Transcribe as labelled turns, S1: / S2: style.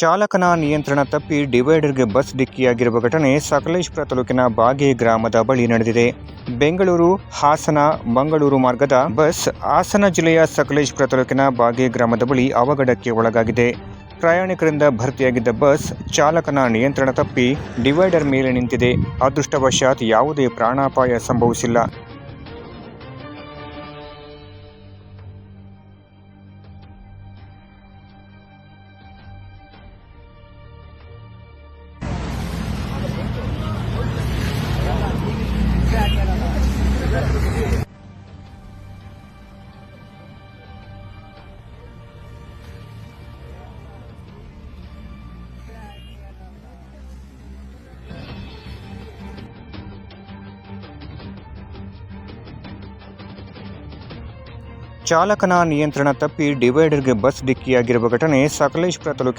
S1: ಚಾಲಕನ ನಿಯಂತ್ರಣ ತಪ್ಪಿ ಡಿವೈಡರ್ಗೆ ಬಸ್ ಡಿಕ್ಕಿಯಾಗಿರುವ ಘಟನೆ ಸಕಲೇಶ್ಪುರ ತಾಲೂಕಿನ ಬಾಗೆ ಗ್ರಾಮದ ಬಳಿ ನಡೆದಿದೆ. ಬೆಂಗಳೂರು, ಹಾಸನ, ಮಂಗಳೂರು ಮಾರ್ಗದ ಬಸ್ ಹಾಸನ ಜಿಲ್ಲೆಯ ಸಕಲೇಶ್ಪುರ ತಾಲೂಕಿನ ಬಾಗೆ ಗ್ರಾಮದ ಬಳಿ ಅವಘಡಕ್ಕೆ ಒಳಗಾಗಿದೆ. ಪ್ರಯಾಣಿಕರಿಂದ ಭರ್ತಿಯಾಗಿದ್ದ ಬಸ್ ಚಾಲಕನ ನಿಯಂತ್ರಣ ತಪ್ಪಿ ಡಿವೈಡರ್ ಮೇಲೆ ನಿಂತಿದೆ. ಅದೃಷ್ಟವಶಾತ್ ಯಾವುದೇ ಪ್ರಾಣಾಪಾಯ ಸಂಭವಿಸಿಲ್ಲ. ಚಾಲಕನ ನಿಯಂತ್ರಣ ತಪ್ಪಿ ಡಿವೈಡರ್ಗೆ ಬಸ್ ಡಿಕ್ಕಿಯಾಗಿರುವ ಘಟನೆ ಸಕಲೇಶ್ಪುರ ತಾಲೂಕಿನ